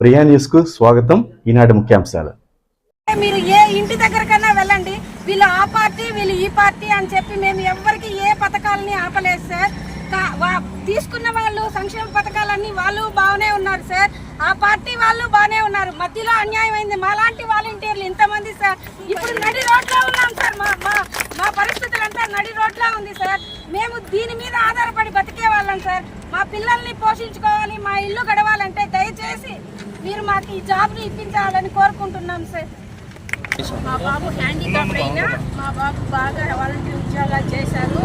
ప్రియా న్యూస్కు స్వాగతం. ఈనాటి ముఖ్యాంశాలు. మీరు ఏ ఇంటి దగ్గరకన్నా వెళ్ళండి వీళ్ళు ఆ పార్టీ వీళ్ళు ఈ పార్టీ అని చెప్పి మేము ఎవరికి ఏ పథకాలని ఆపలేదు సార్. తీసుకున్న వాళ్ళు సంక్షేమ పథకాలన్నీ వాళ్ళు బాగానే ఉన్నారు సార్. ఆ పార్టీ వాళ్ళు బాగానే ఉన్నారు. మధ్యలో అన్యాయం అయింది. మాలాంటి వాలంటీర్లు ఇంతమంది సార్. ఇప్పుడు నడి రోడ్లో ఉన్నాం సార్. మా మా మా పరిస్థితులంతా నడి రోడ్లో ఉంది సార్. మేము దీని మీద ఆధారపడి బతికే వాళ్ళం సార్. మా పిల్లల్ని పోషించుకోవాలి మా ఇల్లు గడవాలంటే దయచేసి మీరు మాకు ఈ జాబ్ని ఇప్పించాలని కోరుకుంటున్నాం సార్. మా బాబు హ్యాండిక్యాప్ అయినా మా బాబు బాగా వాలంటీర్ ఉద్యోగాలు చేశారు.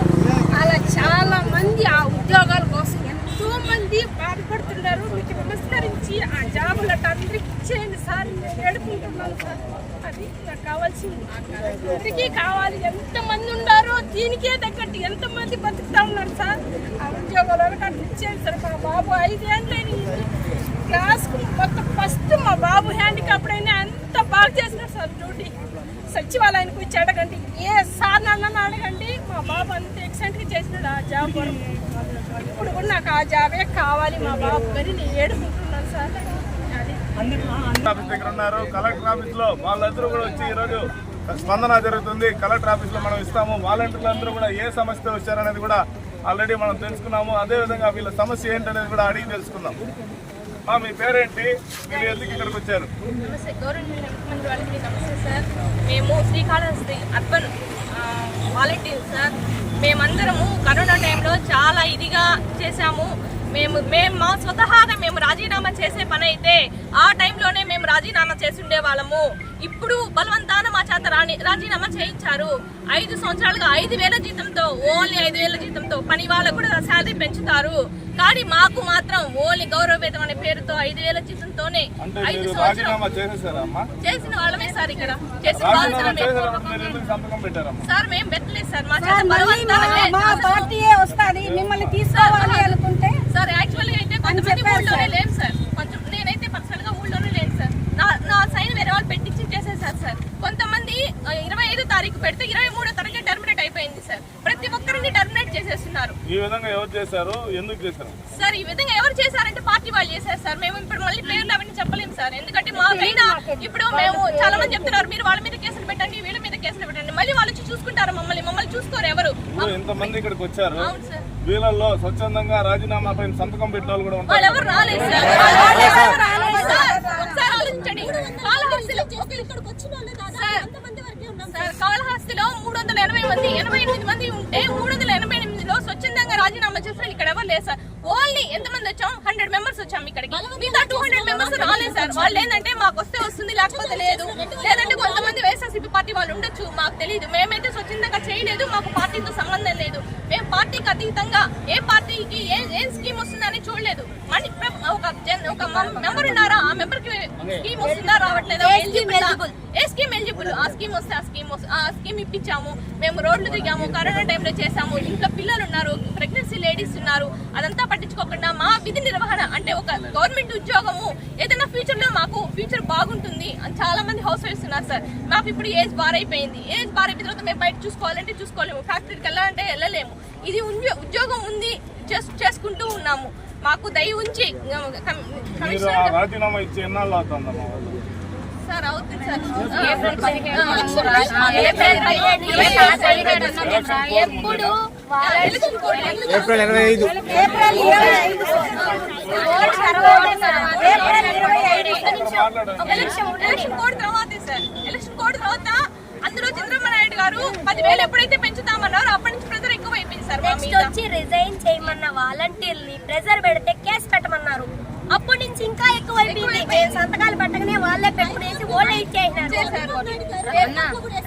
అలా చాలా మంది ఆ ఉద్యోగాల కోసం ఎంతో మంది బాధపడుతున్నారు. మీకు నమస్కరించి ఆ జాబులకు అందరికి ఇచ్చేయండి సార్. మేము వేడుకుంటున్నాం సార్. అందరికీ కావాలి. ఎంతమంది ఉన్నారో దీనికే తగ్గట్టు ఎంతమంది బతుకుతా ఉన్నారు సార్? ఆ ఉద్యోగాలు అట్లా ఇచ్చేది సార్. మా బాబు ఐదేళ్ళని క్లాస్ మొత్తం ఫస్ట్ మా బాబు హ్యాండిక్యాప్ అయినా బాగా చేసినారు సార్ డ్యూటీ. సచివాలయానికి వచ్చి అడగండి. ఏ సార్ నన్ను అడగండి. మా బాబు అంత ఎక్సలెంట్గా చేసినాడు ఆ జాబ్ ఇప్పుడు కూడా నాకు ఆ జాబే కావాలి. మా బాబు కానీ నేను ఏడుకుంటున్నాను సార్. ఆఫీస్ దగ్గర ఉన్నారు. కలెక్టర్ ఆఫీస్లో వాళ్ళందరూ కూడా వచ్చి ఈరోజు స్పందన జరుగుతుంది. కలెక్టర్ ఆఫీస్లో మనం ఇస్తాము. వాలంటీర్లు అందరూ కూడా ఏ సమస్య వచ్చారనేది కూడా ఆల్రెడీ మనం తెలుసుకున్నాము. అదే విధంగా వీళ్ళ సమస్య ఏంటనేది కూడా అడిగి తెలుసుకుందాం. మా మీ పేరేంటి? మీరు ఎందుకు ఇక్కడికి వచ్చారు? నమస్తే. గవర్నమెంట్ వాళ్ళకి నమస్తే సార్. మేము శ్రీకాళహస్తి అర్బన్ వాలంటీర్ సార్. మేమందరము కరోనా టైంలో చాలా ఇదిగా చేశాము. మేము మేము మా స్వతహాగా మేము రాజీనామా చేసే పని అయితే ఆ టైంలోనే మేము రాజీనామా చేసి ఉండేవాళ్ళము. ఇప్పుడు బలవంతాన మా చేత రాని రాజీనామా చేయించారు. ఐదు సంవత్సరాలుగా ఐదు వేల జీతంతో ఓన్లీ ఐదు వేల జీతంతో పని వాళ్ళకు కూడా శాలరీ పెంచుతారు. కానీ మాకు మాత్రం ఓన్లీ గౌరవ వేతనం అనే పేరుతో ఐదు వేల జీతంతోనే ఐదు సంవత్సరాలు రాజీనామా చేసేసారా అమ్మా చేసిన వాళ్ళమే సార్ ఇక్కడ. చేసిన వాళ్ళమే. సార్ మేము పెట్టలేదు సార్. మా చేత బలవంతాన మిమ్మల్ని తీసుకోవాలి అనుకుంటే చెప్పారు ఊళ్ళోనే సార్. కొంచెం నేనైతే పర్సనల్గా ఊళ్ళోనే లేను సార్. నా నా సైన్ వేరే వాళ్ళు పెట్టించి చేసేసారు సార్. కొంతమంది ఇరవై ఐదు తారీఖు పెడితే ఇరవై మూడో తారీఖు టర్మినేట్ అయిపోయింది సార్. ప్రతి ఒక్కరిని టర్మినేట్ చేసేస్తున్నారు. ఈ విధంగా ఎవరు చేశారు? ఎందుకు చేశారు? సార్ ఈ విధంగా ఎవరు చేశారంటే పార్టీ వాళ్ళు చేశారు సార్. మేము ఇప్పుడు మళ్ళీ పేర్లు అవన్నీ చెప్పలేము సార్. ఎందుకంటే మాకైనా ఇప్పుడు మేము చాలా మంది చెప్తున్నారు మీరు వాళ్ళ మీద కేసులు పెట్టండి వీళ్ళ మీద కేసులు పెట్టండి. మళ్ళీ వాళ్ళు వచ్చి చూసుకుంటారు మమ్మల్ని. మమ్మల్ని చూసుకోరు ఎవరు. ఇప్పుడు ఎంతమంది ఇక్కడికి వచ్చారు. అవును సార్. వీళ్ళల్లో స్వచ్ఛందంగా రాజీనామా పైన సంతకం పెట్టిన వాళ్ళు కూడా ఉంటారు. వాళ్ళు ఎవరు రాలేదు సార్. వాళ్ళు ఎవరు రాలేదు సార్? ఒకసారి ఆలోచించండి. కాళహస్తిలో మూడు వందల ఎనభై మంది ఎనభై ఎనిమిది మంది ఉంటే మూడు వందల ఎనభై ఎనిమిదిలో స్వచ్ఛందంగా రాజీనామా చేసిన ఇక్కడ ఎవరు లేదు సార్. ఓన్లీ ఎంత మంది వచ్చాం? హండ్రెడ్ మెంబర్స్ వచ్చాం ఇక్కడికి. మిగతా టూ హండ్రెడ్ మెంబర్స్ రాలేదు సార్. వాళ్ళు ఏంటంటే మాకు వస్తే వస్తుంది లేకపోతే లేదు. లేదంటే కొంతమంది వైఎస్ఆర్సీపీ పార్టీ వాళ్ళు ఉండొచ్చు మాకు తెలియదు మేమైతే స్వచ్ఛందంగా చేయలేదు మాకు పార్టీతో సంబంధం లేదు. మేము పార్టీకి అతీతంగా ఏ పార్టీకి ఏ ఏం స్కీమ్ వస్తుందని చూడలేదు. మనీ ఒక మెంబర్ ఉన్నారా? ఆ మెంబర్కి స్కీమ్ వస్తుందా రావట్లేదా? ఎలిజిబుల్ ఏ స్కీమ్ ఎలిజిబుల్ ఆ స్కీమ్ వస్తే ఆ స్కీమ్ వస్తే ఆ స్కీమ్ ఇప్పించాము. మేము రోడ్లు దిగాము కరోనా టైంలో చేసాము ఇంట్లో పిల్లలు ఉన్నారు ప్రెగ్నెన్సీ లేడీస్ ఉన్నారు. అదంతా పట్టించుకోకుండా మా విధి నిర్వహణ అంటే ఒక గవర్నమెంట్ ఉద్యోగము. ఏదైనా ఫ్యూచర్లో మాకు ఫ్యూచర్ బాగుంటుంది అని చాలా మంది హౌస్ వైఫ్స్ ఉన్నారు సార్. మాకు ఇప్పుడు ఏజ్ బార్ అయిపోయింది. ఏజ్ బార్ అయిపోయిన తర్వాత మేము బయట చూసుకోవాలంటే చూసుకోలేము. ఫ్యాక్టరీకి వెళ్ళాలంటే వెళ్ళలేము. ఇది ఉద్యో- ఉద్యోగం ఉంది. చేస్- చేసుకుంటూ ఉన్నాము. మాకు దయ ఉంచి. రాజీనామా ఇచ్చి ఎన్నాళ్ళు అవుతుందమ్మా వాళ్ళు? సార్ అవుతుంది సార్. ఏప్రిల్ పదిహేడు ఏప్రిల్ పదిహేడు ఎప్పుడు ఏప్రిల్ ఇరవై ఐదు. ఏప్రిల్ ఇరవై ఐదు ఏప్రిల్ ఇరవై ఐదు. ఎలక్షన్ ఎలక్షన్ కోడ్ తర్వాతే సార్. ఎలక్షన్ కోడ్ తర్వాత అందులో చంద్రబాబు నాయుడు గారు పదివేలు ఎప్పుడైతే పెంచుతామన్నారో అప్పటి నుంచి సార్ నెక్స్ట్ వచ్చి రిజైన్ చేయమన్న వాలంటీర్ని ప్రెజర్ పెడితే కేసు పెట్టమన్నారు. అప్పటి నుంచి ఇంకా ఎక్కువ అయిపోయింది మేము సంతకాలు పెట్టగానే వాళ్ళే పెట్టుకునేసి వాళ్ళే. ఇచ్చేసినారు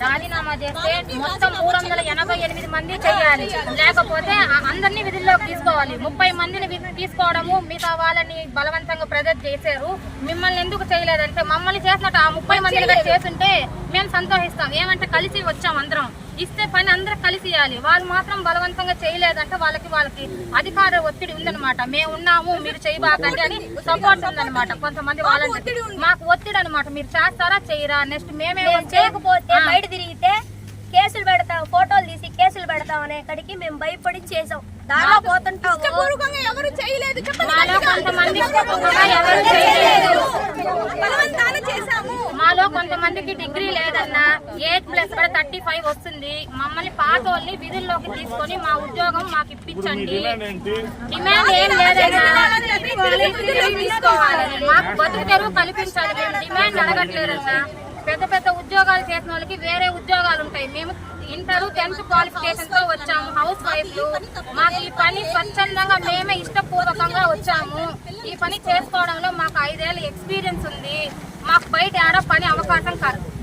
రాజీనామా చేస్తే మొత్తం మూడు వందల ఎనభై ఎనిమిది మంది చేయాలి. లేకపోతే అందరినీ విధుల్లోకి తీసుకోవాలి. ముప్పై మందిని విధి- తీసుకోవడము మిగతా వాళ్ళని బలవంతంగా ప్రెజర్ చేశారు. మిమ్మల్ని ఎందుకు చేయలేదంటే మమ్మల్ని చేసినట్టు ఆ ముప్పై మందిని కూడా చేస్తుంటే మేము సంతోషిస్తాం. ఏమంటే కలిసి వచ్చాం అందరం. ఇస్తే పని అందరూ కలిసి ఇవ్వాలి. వాళ్ళు మాత్రం బలవంతంగా చేయలేదంటే వాళ్ళకి వాళ్ళకి అధికార ఒత్తిడి ఉందన్నమాట. మేము ఉన్నాము మీరు చేయబాకండి అని సపోర్ట్ ఉందన్నమాట కొంతమంది వాళ్ళంటే మాకు ఒత్తిడి అనమాట మీరు చేస్తారా చేయరా? నెక్స్ట్ మేమే చేయకపోతే. బయట తిరిగితే కేసులు పెడతాం ఫోటోలు తీసి కేసులు పెడతాం అనే కాడికి మేము భయపడి చేసాం. పోతుంటావు ఇష్టపూర్వకంగా ఎవరు చేయలేదు. చెప్పండి మాలో కొంతమందికి డిగ్రీ లేదన్నా ఎయిట్ ప్లస్ కూడా థర్టీ ఫైవ్ వస్తుంది. మమ్మల్ని పాత వాళ్ళని విధుల్లోకి తీసుకొని మా ఉద్యోగం మాకు ఇప్పించండి. డిమాండ్ ఏం లేదన్నా తీసుకోవాలి మాకు బతుకు తెరువు కల్పించాలి. మేము డిమాండ్ అడగట్లేదన్నా. పెద్ద పెద్ద ఉద్యోగాలు చేసిన వాళ్ళకి వేరే ఉద్యోగాలు ఉంటాయి. మేము ఇంటర్ టెన్త్ క్వాలిఫికేషన్తో వచ్చాము. హౌస్ వైఫ్లు మాకు ఈ పని స్వచ్ఛందంగా మేమే ఇష్టపూర్వకంగా వచ్చాము. ఈ పని చేసుకోవడంలో మాకు ఐదేళ్ళ ఎక్స్పీరియన్స్ ఉంది. మాకు బయట ఆడ పని అవకాశం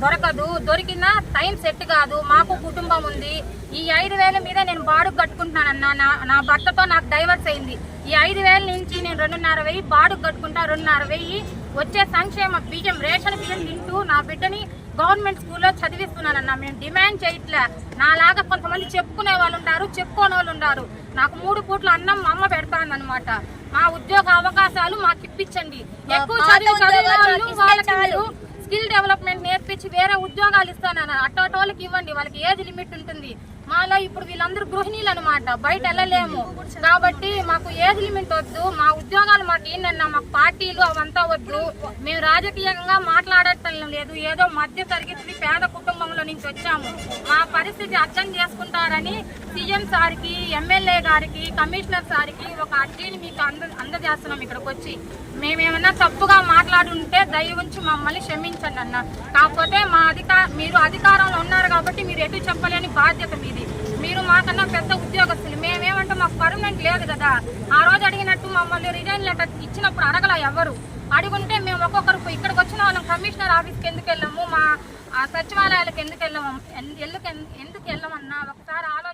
దొరకదు. దొరికిన టైం సెట్ కాదు. మాకు కుటుంబం ఉంది. ఈ ఐదు వేల మీద నేను బాడుగు కట్టుకుంటున్నానన్నా. నా నా భర్తతో నాకు డైవర్స్ అయింది. ఈ ఐదు వేల నుంచి నేను రెండున్నర వెయ్యి బాడుగు కట్టుకుంటా రెండున్నర వెయ్యి వచ్చే సంక్షేమ బియ్యం రేషన్ బియ్యం తింటూ నా బిడ్డని గవర్నమెంట్ స్కూల్లో చదివిస్తున్నానన్న. మేము డిమాండ్ చేయట్లే. నాలాగా కొంతమంది చెప్పుకునే వాళ్ళు ఉంటారు చెప్పుకోని వాళ్ళు ఉన్నారు నాకు మూడు పూట్ల అన్నం మా అమ్మ పెడతానమాట మా ఉద్యోగ అవకాశాలు మాకు ఇప్పించండి. ఎక్కువ చదివి చదివిన వాళ్ళు వాళ్ళకి మీరు స్కిల్ డెవలప్మెంట్ నేర్పించి వేరే ఉద్యోగాలు ఇస్తానన్న. అట్టోటోళ్ళకి ఇవ్వండి. వాళ్ళకి ఏజ్ లిమిట్ ఉంటుంది. మాలో ఇప్పుడు వీళ్ళందరూ గృహిణీలు అనమాట బయట వెళ్ళలేము. కాబట్టి మాకు ఏజ్ లిమిట్ వద్దు. మా ఉద్యోగాలు మాకు ఏంటన్నా మాకు పార్టీలు అవంతా వద్దు. మేము రాజకీయంగా మాట్లాడటం లేదు. ఏదో మధ్య తరగతి పేద కుటుంబంలో నుంచి వచ్చాము. మా పరిస్థితి అర్థం చేసుకుంటారని సీఎం సార్కి ఎమ్మెల్యే గారికి కమిషనర్ సార్కి ఒక అర్జీని మీకు అంద అందజేస్తున్నాం ఇక్కడికి వచ్చి మేమేమన్నా తప్పుగా మాట్లాడుంటే దయ ఉంచి మమ్మల్ని క్షమించండి అన్న. కాకపోతే మా అధికార మీరు అధికారంలో ఉన్నారు కాబట్టి మీరు ఎటు చెప్పలేని బాధ్యత మీది. మీరు మాకన్నా పెద్ద ఉద్యోగస్తులు. మేమేమంటే మాకు పర్మనెంట్ లేదు కదా. ఆ రోజు అడిగినట్టు మమ్మల్ని రిజైన్ లెటర్ ఇచ్చినప్పుడు అడగల ఎవరు? అడిగుంటే మేము ఒక్కొక్కరు ఇక్కడికి వచ్చిన వాళ్ళం. కమిషనర్ ఆఫీస్కి ఎందుకు వెళ్ళాము? మా సచివాలయాలకు ఎందుకు వెళ్ళాము? ఎందుకు ఎందుకు వెళ్ళమన్నా? ఒకసారి ఆలోచన